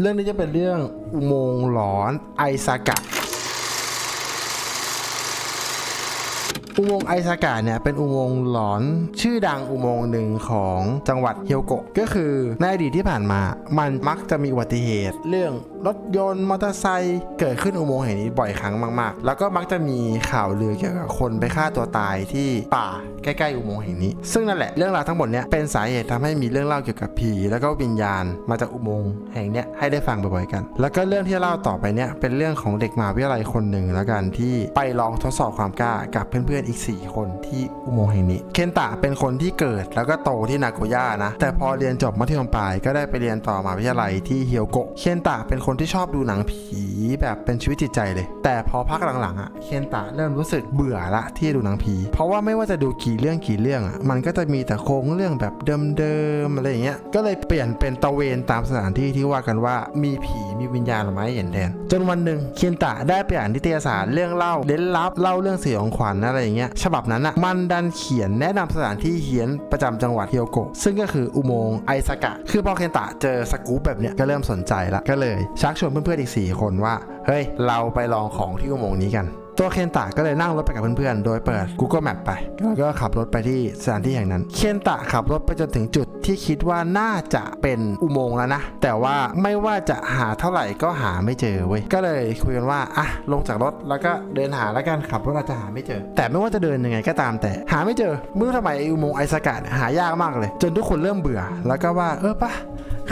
เรื่องนี้จะเป็นเรื่องอุโมงค์หลอนไอซากะ อุโมงค์ไอซากะเนี่ยเป็นอุโมงค์หลอนชื่อดังอุโมงค์หนึ่งของจังหวัดเฮียวโกะก็คือในอดีตที่ผ่านมา มันมักจะมีอุบัติเหตุ เรื่องรถยนต์มอเตอร์ไซค์เกิดขึ้นอุโมงค์แห่งนี้บ่อยครั้งมากๆ แล้วก็มักจะมีข่าวลือเกี่ยวกับคนไปฆ่าตัวตายที่ป่าใกล้ๆอุโมงค์แห่งนี้ ซึ่งนั่นแหละเรื่องราวทั้งหมดเนี้ยเป็นสาเหตุทำให้มีเรื่องเล่าเกี่ยวกับผี แล้วก็วิญญาณมาจากอุโมงค์แห่งเนี้ยให้ได้ฟังบ่อยๆกัน แล้วก็เรื่องที่เล่าต่อไปเนี้ยเป็นเรื่องของเด็กมหาวิทยาลัยคนหนึ่งแล้วกันที่ไปลองทดสอบความกล้ากับเพื่อนๆอีก 4 คนที่อุโมงค์แห่งนี้ เคนตะเป็นคนที่เกิดแล้วก็โตที่นาโกย่านะ แต่พอเรียนจบมัธยมปลายก็ได้ไปเรียนต่อมหาวิทยาลัยที่เฮียวโกะเคนตะเป็นคนที่ชอบดูหนังผีแบบเป็นชีวิตจิตใจเลย แต่พอพักหลังๆอะเคนตะเริ่มรู้สึกเบื่อละที่ดูหนังผี เพราะว่าไม่ว่าจะดูกี่เรื่องกี่เรื่องอะมันก็จะมีแต่โครงเรื่องแบบเดิมๆอะไรอย่างเงี้ยก็เลยเปลี่ยนเป็นตะเวนตามสถานที่ที่ว่ากันว่ามีผีมีวิญญาณหรือไม่เห็นแทน จนวันหนึ่งเคนตะได้ไปอ่านนิตยสารเรื่องเล่าเล่นลับเล่าเรื่องเสยองขวัญอะไรอย่างเงี้ยฉบับนั้นอะมันดันเขียนแนะนำสถานที่เฮียนประจำจังหวัดเฮียวโกะซึ่งก็คืออุโมงค์ไอซากะ คือพอเคนตะเจอสกู๊ปแบบเนี้ยก็เริ่มสนใจละก็เลยชักชวนเพื่อนๆอีก4คนว่าเฮ้ยเราไปลองของที่อุโมงค์นี้กัน ตัวเคนตะก็เลยนั่งรถไปกับเพื่อนๆ โดยเปิด Google Map ไป แล้วก็ขับรถไปที่สถานที่แห่งนั้น เคนตะขับรถไปจนถึงจุดที่คิดว่าน่าจะเป็นอุโมงค์แล้วนะ แต่ว่าไม่ว่าจะหาเท่าไหร่ก็หาไม่เจอเว้ย ก็เลยคุยกันว่า อะ ลงจากรถแล้วก็เดินหาแล้วกันขับรถอาจจะหาไม่เจอ แต่ไม่ว่าจะเดินยังไงก็ตามแต่ หาไม่เจอไม่รู้ทำไมอุโมงค์ไอซากะเนี่ยหายากมากเลย จนทุกคนเริ่มเบื่อ แล้วก็ว่า เออปะ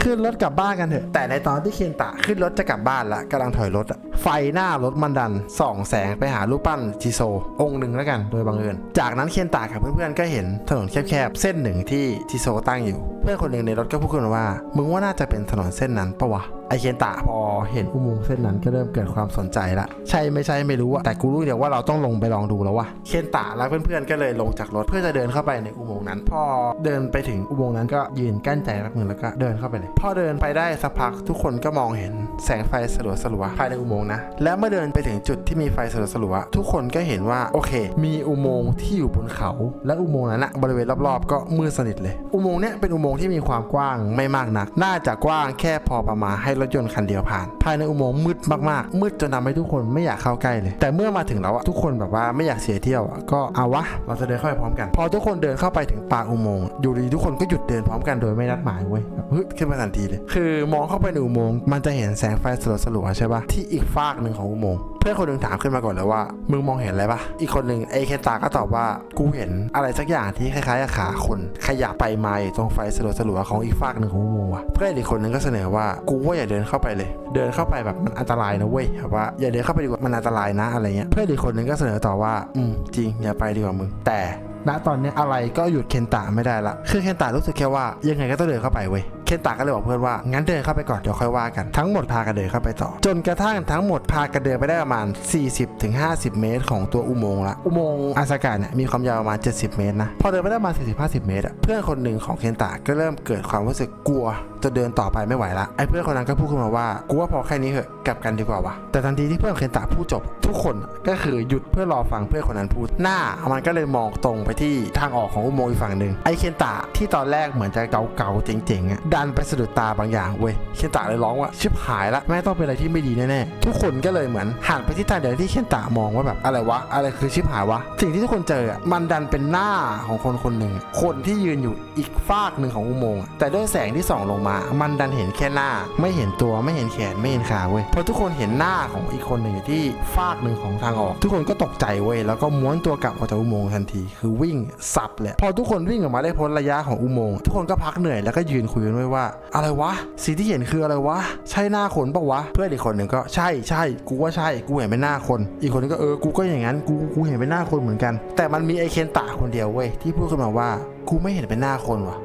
ขึ้นรถกลับบ้านกันเถอะ แต่ในตอนที่เคนตะขึ้นรถจะกลับบ้านละกำลังถอยรถอะไฟหน้ารถมันดันส่องแสงไปหารูปปั้นจิโซ องค์หนึ่งแล้วกันโดยบังเอิญ จากนั้นเคนตะกับเพื่อนๆก็เห็นถนนแคบๆเส้นหนึ่งที่จิโซตั้งอยู่ เพื่อนคนหนึ่งในรถก็พูดขึ้นว่า มึงว่าน่าจะเป็นถนนเส้นนั้นปะวะ ไอเคนตะพอเห็นอุโมงค์เส้นนั้นก็เริ่มเกิดความสนใจละ ใช่ไม่ใช่ไม่รู้อะแต่กูรู้เดี๋ยวว่าเราต้องลงไปลองดูแล้ววะเคนตะและเพื่อนๆก็เลยลงจากรถเพื่อจะเดินเข้าไปในอุโมงค์นั้น พอเดินไปถึงอุโมงค์นั้นก็ยืนกั้นใจแป๊บนึงแล้วก็เดินเข้าไปเลย พอเดินไปได้สักพักทุกคนก็มองเห็นแสงไฟสลัวสลัวๆภายในอุโมงค์นะ และเมื่อเดินไปถึงจุดที่มีไฟสลัวสลัวๆทุกคนก็เห็นว่าโอเค มีอุโมงค์ที่อยู่บนเขา และอุโมงค์นั้นนะบริเวณรอบๆ ก็มืดสนิทเลย อุโมงค์เนี้ยเป็นอุโมงค์ที่มีความกว้างไม่มากนัก น่าจะกว้างแค่พอประมาณให้รถยนต์คันเดียวผ่าน ภายในอุโมงค์มืดมากๆ มืดจนทำให้ทุกคนไม่อยากเข้าใกล้เลย แต่เมื่อมาถึงแล้วอะทุกคนแบบว่าไม่อยากเสียเที่ยวอะก็เอาวะ เราจะเดินเข้าไปพร้อมกัน พอทุกคนเดินเข้าไปถึงปากอุโมงค์อยู่ดีทุกคนก็หยุดเดินพร้อมกันโดยไม่นัดหมายเว้ยแบบฮึขึ้นมาทันทีเลย คือมองเข้าไปในอุโมงค์มันจะเห็นแสงไฟสลัวๆใช่ปะที่อีกฟากหนึ่งของอุโมงค์เพื่อนคนหนึ่งถามขึ้นมาก่อนเลยว่า มึงมองเห็นอะไรปะอีกคนหนึ่งไอเคนตาก็ตอบว่ากูเห็นอะไรสักอย่างที่คล้ายๆกับขาคนขยับไปมาตรงไฟสลัวๆของอีกฟากหนึ่งของอุโมงค์ว่ะเพื่อนอีกคนหนึ่งก็เสนอว่ากูว่าอย่าเดินเข้าไปเลย เดินเข้าไปแบบมันอันตรายนะเว้ยแบบว่าอย่าเดินเข้าไปดีกว่ามันอันตรายนะอะไรเงี้ยเพื่อนอีกคนหนึ่งก็เสนอต่อว่าอืมจริงอย่าไปดีกว่ามึงแต่ณตอนนี้อะไรก็หยุดเคนตะไม่ได้ละ คือเคนตะรู้สึกแค่ว่ายังไงก็ต้องเดินเข้าไปเว้ย เคนตาก็เลยบอกเพื่อนว่างั้นเดินเข้าไปก่อนเดี๋ยวค่อยว่ากันทั้งหมดพากันเดินเข้าไปต่อ จนกระทั่งทั้งหมดพากันเดินไปได้ประมาณ 40-50 เมตร ของตัวอุโมงค์ละอุโมงค์อาสากาเนี่ยมีความยาวประมาณ 70 เมตรนะพอเดินไปได้ประมาณ40-50 เมตรอะเพื่อนคนหนึ่งของเคนตาก็เริ่มเกิดความรู้สึกกลัว จะเดินต่อไปไม่ไหวละไอ้เพื่อนคนนั้นก็พูดขึ้นมาว่ากูว่าพอแค่นี้เหอะกลับกันดีกว่าวะแต่ทันทีที่เพื่อนเคนตะพูดจบ ทุกคนก็คือหยุดเพื่อรอฟังเพื่อนคนนั้นพูดหน้ามันก็เลยมองตรงไปที่ทางออกของอุโมงค์อีกฝั่งหนึ่งไอ้เคนตะที่ตอนแรกเหมือนจะเก่าๆเจ๋งๆอะดันไปสะดุดตาบางอย่างเว้ยเคนตะเลยร้องว่าชิบหายละแม่ต้องเป็นอะไรที่ไม่ดีแน่ๆทุกคนก็เลยเหมือนหันไปที่ทางเดียวที่เคนตะมองว่าแบบอะไรวะอะไรคือชิบหายวะสิ่งที่ทุกคนเจออะมันดันเป็นหน้าของคนคนหนึ่งคนที่ยืนอยู่อีกฟากหนึ่งของอุโมงค์แต่ด้วยแสงที่ส่องลงมามันดันเห็นแค่หน้า ไม่เห็นตัวไม่เห็นแขนไม่เห็นขาเว้ยพอทุกคนเห็นหน้าของอีกคนหนึ่งอยู่ที่ฟากหนึ่งของทางออก ทุกคนก็ตกใจเว้ยแล้วก็ม้วนตัวกลับออกจากอุโมงค์ทันทีคือวิ่งสับเลยพอทุกคนวิ่งออกมาได้พ้นระยะของอุโมงค์ทุกคนก็พักเหนื่อยแล้วก็ยืนคุยกันไว้ว่า อะไรวะสิ่งที่เห็นคืออะไรวะ ใช่หน้าคนปะวะ เพื่อนอีกคนหนึ่งก็ใช่ใช่กูว่าใช่กูเห็นเป็นหน้าคน อีกคนนึงก็เออกูก็อย่างนั้นกูกูเห็นเป็นหน้าคนเหมือนกัน แต่มันมีไอเคนตะคนเดียวเว้ยที่พูดขึ้นมาว่ากูไม่เห็นเป็นหน้าคนวะ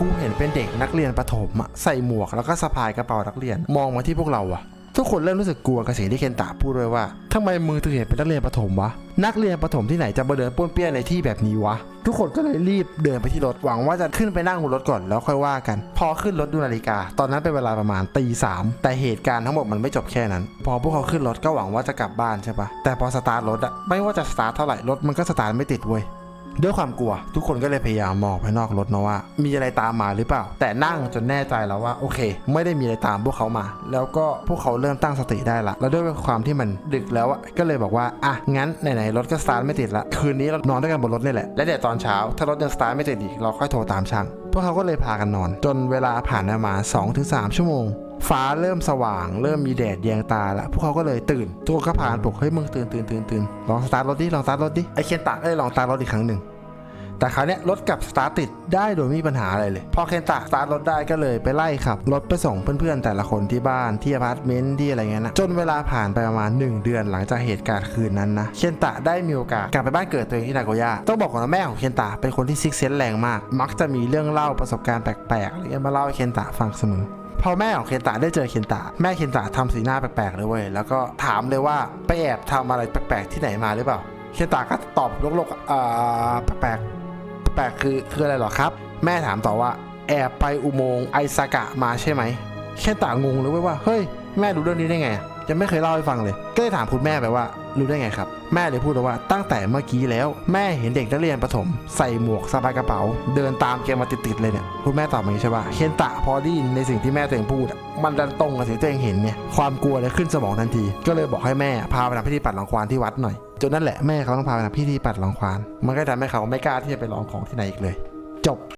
กูเห็นเป็นเด็กนักเรียนประถมอะใส่หมวกแล้วก็สะพายกระเป๋านักเรียนมองมาที่พวกเราอะทุกคนเริ่มรู้สึกกลัวกับสิ่งที่เคนตะพูดด้วยว่าทำไมมือถึงเห็นเป็นนักเรียนประถมวะนักเรียนประถมที่ไหนจะมาเดินป้วนเปี้ยนในที่แบบนี้วะ ทุกคนก็เลยรีบเดินไปที่รถหวังว่าจะขึ้นไปนั่งบนรถก่อนแล้วค่อยว่ากัน พอขึ้นรถดูนาฬิกา ตอนนั้นเป็นเวลาประมาณตีสามแต่เหตุการณ์ทั้งหมดมันไม่จบแค่นั้น พอพวกเขาขึ้นรถก็หวังว่าจะกลับบ้านใช่ปะแต่พอสตาร์ทรถอะไม่ว่าจะสตาร์ทเท่าไหร่รถมันก็สตาร์ทไม่ติดเว้ย ด้วยความกลัว ทุกคนก็เลยพยายามมองไปนอกรถนะว่า มีอะไรตามมาหรือเปล่า แต่นั่งจนแน่ใจแล้วว่าโอเค ไม่ได้มีอะไรตามพวกเขามา แล้วก็พวกเขาเริ่มตั้งสติได้ละ แล้วด้วยความที่มันดึกแล้วอะก็เลยบอกว่าอะงั้นไหนๆรถก็สตาร์ทไม่ติดละคืนนี้เรานอนด้วยกันบนรถนี่แหละและเดี๋ยวตอนเช้า ถ้ารถยังสตาร์ทไม่ติดอีกเราค่อยโทรตามช่าง วกเขาก็เลยพากันนอน จนเวลาผ่านมา 2-3 ชั่วโมง ฟ้าเริ่มสว่าง เริ่มมีแดดแยงตาแล้วพวกเขาก็เลยตื่นตัวก็ผ่านปลุกเฮ้ยมึงตื่นตื่นตื่นตื่นลองสตาร์ทรถดิลองสตาร์ทรถดิไอเคนตะก็เลยลองสตาร์ทรถอีกครั้งหนึ่ง แต่คราวเนี้ยรถกลับสตาร์ทติดได้โดยไม่มีปัญหาอะไรเลย พอเคนตะสตาร์ทรถได้ก็เลยไปไล่ขับ รถไปส่งเพื่อนๆ แต่ละคนที่บ้านที่อพาร์ตเมนต์ที่อะไรเงี้ยนะจนเวลาผ่านไปประมาณ 1 เดือนหลังจากเหตุการณ์คืนนั้นนะเคนตะได้มีโอกาสกลับไปบ้านเกิดตัวเองที่นาโกย่าต้องบอกก่อนว่าแม่ของเคนตะเป็นคนที่ซิกเซนแรงมาก มักจะมีเรื่องเล่าประสบการณ์แปลกๆอะไรเงี้ยมาเล่าให้เคนตะฟังเสมอพอแม่ของเคนตะได้เจอเคนตะแม่เคนตะทำสีหน้าแปลกๆเลยเว้ยแล้วก็ถามเลยว่าไปแอบทำอะไรแปลกๆที่ไหนมาหรือเปล่าเคนตะก็ตอบโลกๆอ่าแปลกๆ แปลกคือคืออะไรหรอครับ แม่ถามต่อว่า แอบไปอุโมงค์ไอซากะมาใช่ไหมแค่ต่างงงเลยเว้ยว่าเฮ้ยแม่รู้เรื่องนี้ได้ไงจะยังไม่เคยเล่าให้ฟังเลย ก็เลยถามคุณแม่ไปว่า รู้ได้ไงครับ แม่เลยพูดว่าตั้งแต่เมื่อกี้แล้ว แม่เห็นเด็กนักเรียนประถม ใส่หมวกสะพายกระเป๋า เดินตามแกมาติดๆเลยเนี่ยคุณแม่ตอบมาอย่างนี้ใช่ปะเคนตะพอได้ยินในสิ่งที่แม่ตัวเองพูดมันดันตรงกับสิ่งที่ตัวเองเห็นเนี่ยความกลัวเลยขึ้นสมองทันที ก็เลยบอกให้แม่พาไปทำพิธีปัดรังควานที่วัดหน่อยจนนั่นแหละแม่เขาต้องพาไปทำพิธีปัดรังควาน มันก็ทำให้เขาไม่กล้าที่จะไปลองของที่ไหนอีกเลย จบ